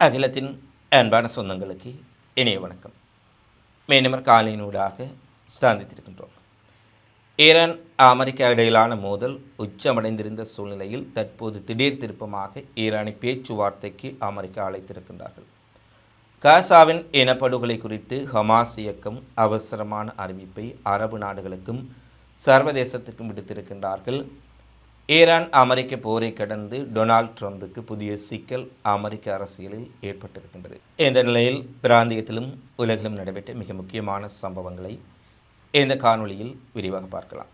அகிலத்தின் அன்பான சொந்தங்களுக்கு இனிய வணக்கம். மீண்டும் காலையினூடாக சந்தித்திருக்கின்றோம். ஈரான் அமெரிக்கா இடையிலான மோதல் உச்சமடைந்திருந்த சூழ்நிலையில் தற்போது திடீர் திருப்பமாக ஈரானை பேச்சுவார்த்தைக்கு அமெரிக்கா அழைத்திருக்கின்றார்கள். காசாவின் இனப்படுகொலை குறித்து ஹமாஸ் இயக்கம் அவசரமான அறிவிப்பை அரபு நாடுகளுக்கும் சர்வதேசத்துக்கும் விடுத்திருக்கின்றார்கள். ஈரான் அமெரிக்க போரை கடந்து டொனால்ட் ட்ரம்புக்கு புதிய சிக்கல் அமெரிக்க அரசியலில் ஏற்பட்டிருக்கின்றது. இந்த நிலையில் பிராந்தியத்திலும் உலகிலும் நடைபெற்ற மிக முக்கியமான சம்பவங்களை இந்த காணொளியில் விரிவாக பார்க்கலாம்.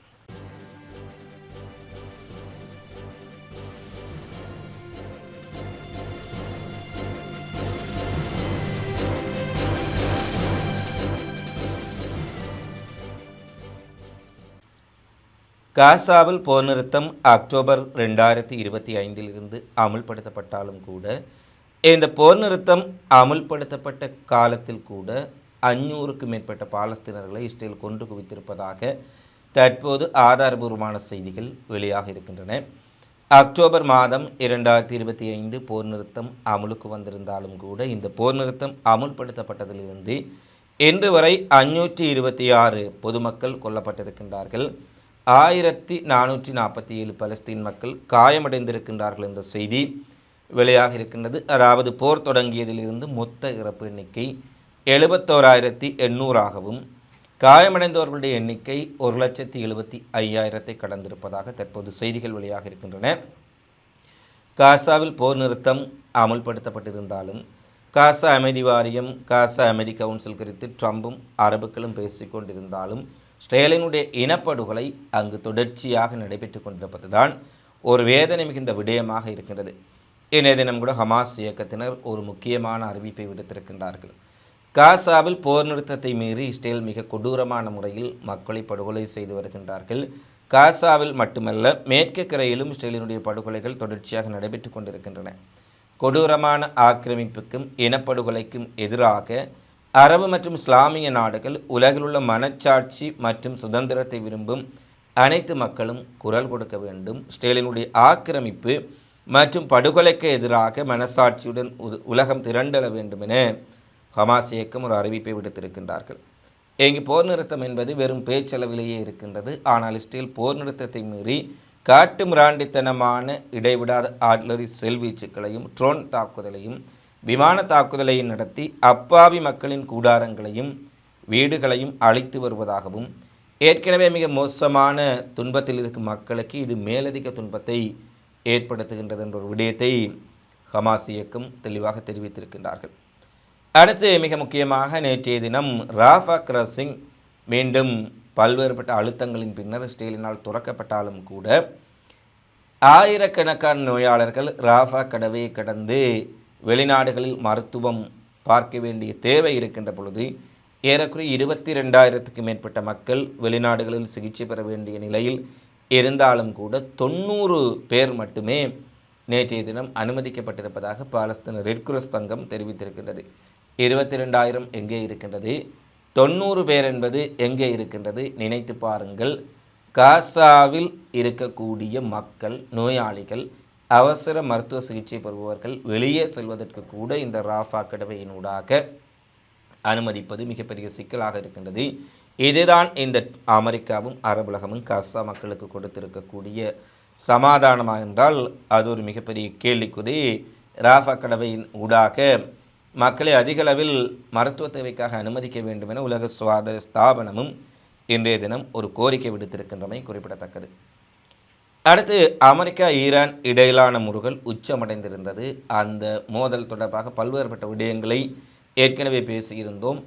காசாவில் போர் நிறுத்தம் அக்டோபர் ரெண்டாயிரத்தி இருபத்தி ஐந்தில் இருந்து அமுல்படுத்தப்பட்டாலும் கூட இந்த போர் நிறுத்தம் அமுல்படுத்தப்பட்ட காலத்தில் கூட அஞ்சூறுக்கும் மேற்பட்ட பாலஸ்தீனர்களை இஸ்ரேல் கொன்று குவித்திருப்பதாக தற்போது ஆதாரபூர்வமான செய்திகள் வெளியாக இருக்கின்றன. அக்டோபர் மாதம் இரண்டாயிரத்தி இருபத்தி ஐந்து போர் நிறுத்தம் அமுலுக்கு வந்திருந்தாலும் கூட இந்த போர் நிறுத்தம் அமுல்படுத்தப்பட்டதிலிருந்து இன்று வரை அஞ்சூற்றி இருபத்தி ஆறு பொதுமக்கள் கொல்லப்பட்டிருக்கின்றார்கள். ஆயிரத்தி நானூற்றி நாற்பத்தி ஏழு பலஸ்தீன் மக்கள் காயமடைந்திருக்கின்றார்கள் என்ற செய்தி வெளியாக இருக்கின்றது அதாவது போர் தொடங்கியதிலிருந்து மொத்த இறப்பு எண்ணிக்கை எழுபத்தோராயிரத்தி எண்ணூறாகவும் காயமடைந்தவர்களுடைய எண்ணிக்கை ஒரு லட்சத்தி எழுபத்தி ஐயாயிரத்தை கடந்திருப்பதாக தற்போது செய்திகள் வெளியாக இருக்கின்றன காசாவில் போர் நிறுத்தம் அமுல்படுத்தப்பட்டிருந்தாலும் காசா அமைதி வாரியம் காசா அமைதி கவுன்சில் குறித்து ட்ரம்பும் அரபுக்களும் பேசிக்கொண்டிருந்தாலும் ஸ்ரேலினுடைய இனப்படுகொலை அங்கு தொடர்ச்சியாக நடைபெற்று கொண்டிருப்பதுதான் ஒரு வேதனை மிகுந்த விடயமாக இருக்கின்றது. இன்றைய தினம் கூட ஹமாஸ் இயக்கத்தினர் ஒரு முக்கியமான அறிவிப்பை விடுத்திருக்கின்றார்கள். காசாவில் போர் நிறுத்தத்தை மீறி இஸ்ரேல் மிக கொடூரமான முறையில் மக்களை படுகொலை செய்து வருகின்றார்கள். காசாவில் மட்டுமல்ல மேற்கு கரையிலும் இஸ்ரேலினுடைய படுகொலைகள் தொடர்ச்சியாக நடைபெற்று கொண்டிருக்கின்றன. கொடூரமான ஆக்கிரமிப்புக்கும் இனப்படுகொலைக்கும் எதிராக அரபு மற்றும் இஸ்லாமிய நாடுகள் உலகில் உள்ள மனச்சாட்சி மற்றும் சுதந்திரத்தை விரும்பும் அனைத்து மக்களும் குரல் கொடுக்க வேண்டும். ஸ்டேலினுடைய ஆக்கிரமிப்பு மற்றும் படுகொலைக்கு எதிராக மனசாட்சியுடன் உ- உலகம் திரண்டல வேண்டும் என ஹமாஸ் இயக்கம் ஒரு அறிவிப்பை விடுத்திருக்கின்றார்கள். இங்கு போர் நிறுத்தம் என்பது வெறும் பேச்சளவிலேயே இருக்கின்றது. ஆனால் இஸ்ரேல் போர் நிறுத்தத்தை மீறி காட்டு மிராண்டித்தனமான இடைவிடாத ஆட்லரி செல்வீச்சுக்களையும் ட்ரோன் தாக்குதலையும் விமான தாக்குதலை நடத்தி அப்பாவி மக்களின் கூடாரங்களையும் வீடுகளையும் அழித்து வருவதாகவும் ஏற்கனவே மிக மோசமான துன்பத்தில் இருக்கும் மக்களுக்கு இது மேலதிக துன்பத்தை ஏற்படுத்துகின்றது என்ற ஒரு விடயத்தை ஹமாஸ் இயக்கம் தெளிவாக தெரிவித்திருக்கின்றார்கள். அடுத்து மிக முக்கியமாக நேற்றைய தினம் ராஃபா கிராசிங் மீண்டும் பல்வேறுபட்ட அழுத்தங்களின் பின்னர் ஸ்டேலினால் துறக்கப்பட்டாலும் கூட ஆயிரக்கணக்கான நோயாளர்கள் ராஃபா கடவையை கடந்து வெளிநாடுகளில் மருத்துவம் பார்க்க வேண்டிய தேவை இருக்கின்ற பொழுது ஏறக்குறைய இருபத்தி ரெண்டாயிரத்துக்கு மேற்பட்ட மக்கள் வெளிநாடுகளில் சிகிச்சை பெற வேண்டிய நிலையில் இருந்தாலும் கூட தொண்ணூறு பேர் மட்டுமே நேற்றைய தினம் அனுமதிக்கப்பட்டிருப்பதாக பாலஸ்தீன ரெட்குரஸ் தங்கம் தெரிவித்திருக்கின்றது. இருபத்தி ரெண்டாயிரம் எங்கே இருக்கின்றது? தொண்ணூறு பேர் என்பது எங்கே இருக்கின்றது? நினைத்து பாருங்கள். காசாவில் இருக்கக்கூடிய மக்கள் நோயாளிகள் அவசர மருத்துவ சிகிச்சை பெறுபவர்கள் வெளியே செல்வதற்கு கூட இந்த ராஃபா கடவையினூடாக அனுமதிப்பது மிகப்பெரிய சிக்கலாக இருக்கின்றது. இதுதான் இந்த அமெரிக்காவும் அரபுலகமும் காசா மக்களுக்கு கொடுத்திருக்கக்கூடிய சமாதானமாக என்றால் அது ஒரு மிகப்பெரிய கேள்விக்குதி ராஃபா கடவையின் ஊடாக மக்களை அதிக அளவில் மருத்துவ தேவைக்காக அனுமதிக்க வேண்டும் என உலக சுகாதார ஸ்தாபனமும் இன்றைய தினம் ஒரு கோரிக்கை விடுத்திருக்கின்றமை குறிப்பிடத்தக்கது. அடுத்து அமெரிக்கா ஈரான் இடையிலான முருகல் உச்சமடைந்திருந்தது. அந்த மோதல் தொடர்பாக பல்வேறுபட்ட விடயங்களை ஏற்கனவே பேசியிருந்தோம்.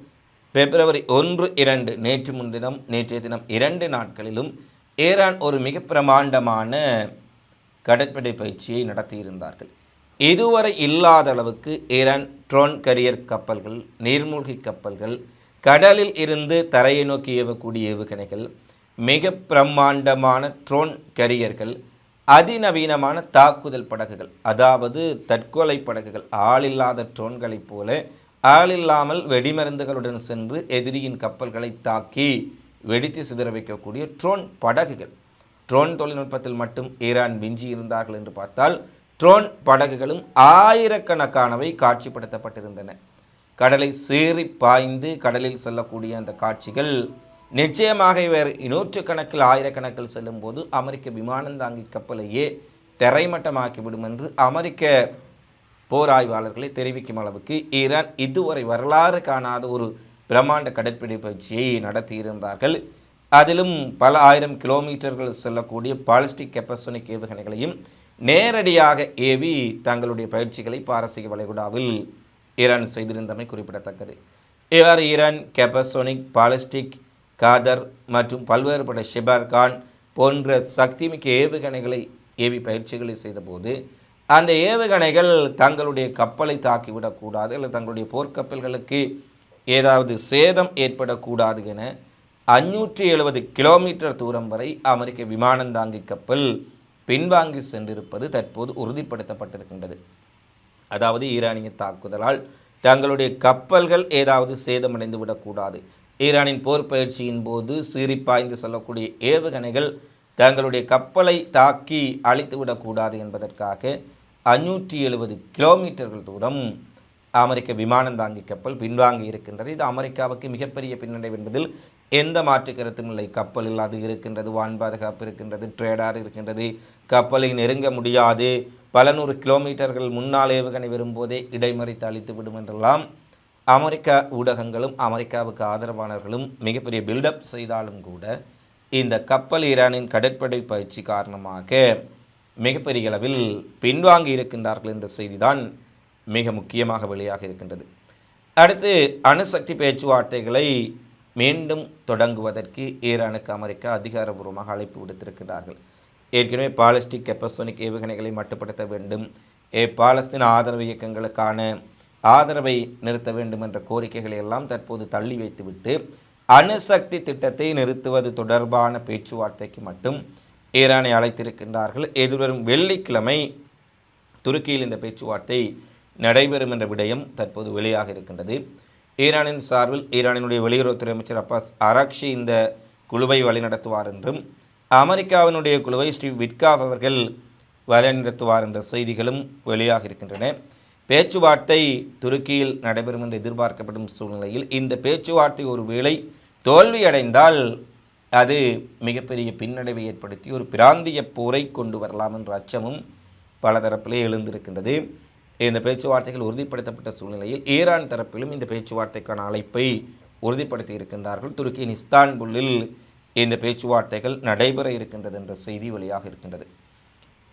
பிப்ரவரி ஒன்று இரண்டு நேற்று முன்தினம் நேற்றைய தினம் இரண்டு நாட்களிலும் ஈரான் ஒரு மிக பிரமாண்டமான கடற்படை பயிற்சியை நடத்தியிருந்தார்கள். இதுவரை இல்லாத அளவுக்கு ஈரான் ட்ரோன் கரியர் கப்பல்கள் நீர்மூழ்கி கப்பல்கள் கடலில் இருந்து தரையை நோக்கி ஏவக்கூடிய ஏவுகணைகள் மிக பிரம்மாண்டமான ட்ரோன் கரியர்கள் அதிநவீனமான தாக்குதல் படகுகள் அதாவது தற்கொலை படகுகள் ஆளில்லாத ட்ரோன்களைப் போல ஆளில்லாமல் வெடிமருந்துகளுடன் சென்று எதிரியின் கப்பல்களை தாக்கி வெடித்து சிதற வைக்கக்கூடிய ட்ரோன் படகுகள். ட்ரோன் தொழில்நுட்பத்தில் மட்டும் ஈரான் விஞ்சி இருந்தார்கள் என்று பார்த்தால் ட்ரோன் படகுகளும் ஆயிரக்கணக்கானவை காட்சிப்படுத்தப்பட்டிருந்தன. கடலை சீறி பாய்ந்து கடலில் செல்லக்கூடிய அந்த காட்சிகள் நிச்சயமாக வேறு நூற்றுக்கணக்கில் ஆயிரக்கணக்கில் செல்லும்போது அமெரிக்க விமானம் தாங்கி கப்பலையே தரைமட்டமாக்கிவிடும் என்று அமெரிக்க போர் ஆய்வாளர்களை தெரிவிக்கும் அளவுக்கு ஈரான் இதுவரை வரலாறு காணாத ஒரு பிரம்மாண்ட கடற்படை பயிற்சியை நடத்தியிருந்தார்கள் அதிலும் பல ஆயிரம் கிலோமீட்டர்கள் செல்லக்கூடிய பாலிஸ்டிக் கெப்பசோனிக் ஏவுகணைகளையும் நேரடியாக ஏவி தங்களுடைய பயிற்சிகளை பாரசீக வளைகுடாவில் ஈரான் செய்திருந்தமை குறிப்பிடத்தக்கது. இவ்வாறு ஈரான் கெப்பசோனிக் பாலிஸ்டிக் காதர் மற்றும் பல்வேறுபட்ட ஷிபார்கான் போன்ற சக்திமிக்க ஏவுகணைகளை ஏவி பயிற்சிகளை செய்தபோது அந்த ஏவுகணைகள் தங்களுடைய கப்பலை தாக்கிவிடக்கூடாது அல்லது தங்களுடைய போர்க்கப்பல்களுக்கு ஏதாவது சேதம் ஏற்படக்கூடாது என அஞ்சூற்றி எழுபது கிலோமீட்டர் தூரம் வரை அமெரிக்க விமானந்தாங்கி கப்பல் பின்வாங்கி சென்றிருப்பது தற்போது உறுதிப்படுத்தப்பட்டிருக்கின்றது. அதாவது ஈரானிய தாக்குதலால் தங்களுடைய கப்பல்கள் ஏதாவது சேதமடைந்து விடக்கூடாது. ஈரானின் போர் பயிற்சியின் போது சீறிப்பாய்ந்து செல்லக்கூடிய ஏவுகணைகள் தங்களுடைய கப்பலை தாக்கி அழித்து விடக்கூடாது என்பதற்காக அஞ்சூற்றி எழுபது கிலோமீட்டர்கள் தூரம் அமெரிக்க விமானம் தாங்கி கப்பல் பின்வாங்கி இருக்கின்றது. இது அமெரிக்காவுக்கு மிகப்பெரிய பின்னடைவு என்பதில் எந்த மாற்று கருத்தும் இல்லை. கப்பலில் அது இருக்கின்றது வான் பாதுகாப்பு இருக்கின்றது ட்ரேடார் இருக்கின்றது. கப்பலை நெருங்க முடியாது. பல நூறு கிலோமீட்டர்கள் முன்னால் ஏவுகணை வரும்போதே இடைமறித்து அழித்து விடும் என்றெல்லாம் அமெரிக்க ஊடகங்களும் அமெரிக்காவுக்கு ஆதரவானவர்களும் மிகப்பெரிய பில்டப் செய்தாலும் கூட இந்த கப்பல் ஈரானின் கடற்படை பயிற்சி காரணமாக மிகப்பெரிய அளவில் பின்வாங்கி இருக்கின்றார்கள் என்ற செய்திதான் மிக முக்கியமாக வெளியாக இருக்கின்றது. அடுத்து அணுசக்தி பேச்சுவார்த்தைகளை மீண்டும் தொடங்குவதற்கு ஈரானுக்கு அமெரிக்கா அதிகாரபூர்வமாக அழைப்பு விடுத்திருக்கிறார்கள் ஏற்கனவே பாலஸ்டிக் கெப்பசோனிக் ஏவுகணைகளை மட்டுப்படுத்த வேண்டும். ஏ பாலஸ்தீன ஆதரவு இயக்கங்களுக்கான ஆதரவை நிறுத்த வேண்டும் என்ற கோரிக்கைகளை எல்லாம் தற்போது தள்ளி வைத்துவிட்டு அணுசக்தி திட்டத்தை நிறுத்துவது தொடர்பான பேச்சுவார்த்தைக்கு மட்டும் ஈரானை அழைத்திருக்கின்றார்கள். எதிர்வரும் வெள்ளிக்கிழமை துருக்கியில் இந்த பேச்சுவார்த்தை நடைபெறும் என்ற விடயம் தற்போது வெளியாக இருக்கின்றது. ஈரானின் சார்பில் ஈரானினுடைய வெளியுறவுத்துறை அமைச்சர் அப்பாஸ் அராக்ஷி இந்த குழுவை வழிநடத்துவார் என்றும் அமெரிக்காவினுடைய குழுவை ஸ்டீவ் விட்காவ் அவர்கள் வழிநடத்துவார் என்ற செய்திகளும் வெளியாக இருக்கின்றன. பேச்சுவார்த்தை துருக்கியில் நடைபெறும் என்று எதிர்பார்க்கப்படும் சூழ்நிலையில் இந்த பேச்சுவார்த்தை ஒருவேளை தோல்வியடைந்தால் அது மிகப்பெரிய பின்னடைவை ஏற்படுத்தி ஒரு பிராந்திய போரை கொண்டு வரலாம் என்ற அச்சமும் பல தரப்பிலே எழுந்திருக்கின்றது. இந்த பேச்சுவார்த்தைகள் உறுதிப்படுத்தப்பட்ட சூழ்நிலையில் ஈரான் தரப்பிலும் இந்த பேச்சுவார்த்தைக்கான அழைப்பை உறுதிப்படுத்தி இருக்கின்றார்கள். துருக்கியின் இஸ்தான்புல்லில் இந்த பேச்சுவார்த்தைகள் நடைபெற இருக்கின்றது என்ற செய்தி வெளியாக இருக்கின்றது.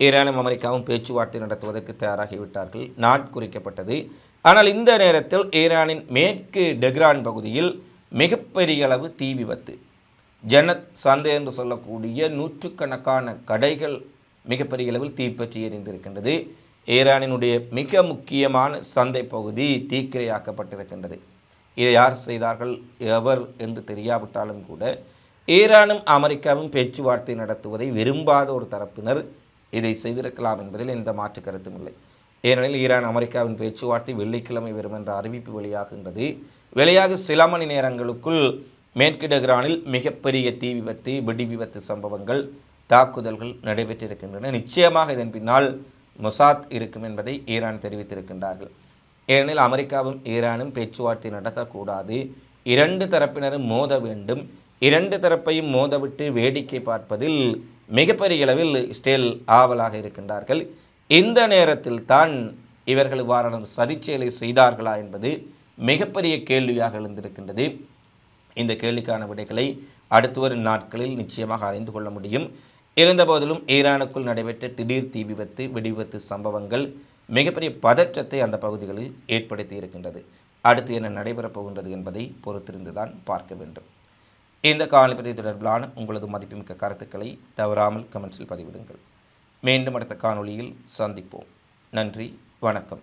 ஈரானும் அமெரிக்காவும் பேச்சுவார்த்தை நடத்துவதற்கு தயாராகிவிட்டார்கள். நாட் குறிக்கப்பட்டது. ஆனால் இந்த நேரத்தில் ஈரானின் மேற்கு டெக்ரான் பகுதியில் மிகப்பெரிய அளவு தீ விபத்து. ஜனத் சந்தை என்று சொல்லக்கூடிய நூற்றுக்கணக்கான கடைகள் மிகப்பெரிய அளவில் தீப்பற்றி எரிந்திருக்கின்றது. ஈரானினுடைய மிக முக்கியமான சந்தை பகுதி தீக்கிரையாக்கப்பட்டிருக்கின்றது. இதை யார் செய்தார்கள்? எவர் என்று தெரியாவிட்டாலும் கூட ஈரானும் அமெரிக்காவும் பேச்சுவார்த்தை நடத்துவதை விரும்பாத ஒரு தரப்பினர் இதை செய்திருக்கலாம் என்பதில் எந்த மாற்று கருத்தும் இல்லை. ஏனெனில் ஈரான் அமெரிக்காவின் பேச்சுவார்த்தை வெள்ளிக்கிழமை வரும் என்ற அறிவிப்பு வெளியாகின்றது. வெளியாக சில மணி நேரங்களுக்குள் மேற்கு டெஹ்ரானில் மிகப்பெரிய தீ விபத்து வெடி விபத்து சம்பவங்கள் தாக்குதல்கள் நடைபெற்றிருக்கின்றன. நிச்சயமாக இதன் பின்னால் மொசாத் இருக்கும் என்பதை ஈரான் தெரிவித்திருக்கின்றார்கள். ஏனெனில் அமெரிக்காவும் ஈரானும் பேச்சுவார்த்தை நடத்தக்கூடாது. இரண்டு தரப்பினரும் மோத வேண்டும். இரண்டு தரப்பையும் மோதவிட்டு வேடிக்கை பார்ப்பதில் மிகப்பெரிய அளவில் ஸ்டேல் ஆவலாக இருக்கின்றார்கள். இந்த நேரத்தில் தான் இவர்கள் இவ்வாறான சதிச்செயலை செய்தார்களா என்பது மிகப்பெரிய கேள்வியாக எழுந்திருக்கின்றது. இந்த கேள்விக்கான விடைகளை அடுத்து வரும் நாட்களில் நிச்சயமாக அறிந்து கொள்ள முடியும். இருந்தபோதிலும் ஈரானுக்குள் நடைபெற்ற திடீர் தீ விபத்து வெடிவிபத்து சம்பவங்கள் மிகப்பெரிய பதற்றத்தை அந்த பகுதிகளில் ஏற்படுத்தி இருக்கின்றது. அடுத்து என்ன நடைபெறப் போகின்றது என்பதை பொறுத்திருந்துதான் பார்க்க வேண்டும். இந்த காணொலி தொடர்பிலான உங்களது மதிப்புமிக்க கருத்துக்களை தவறாமல் கமெண்ட்ஸில் பதிவிடுங்கள். மீண்டும் அடுத்த காணொளியில் சந்திப்போம். நன்றி வணக்கம்.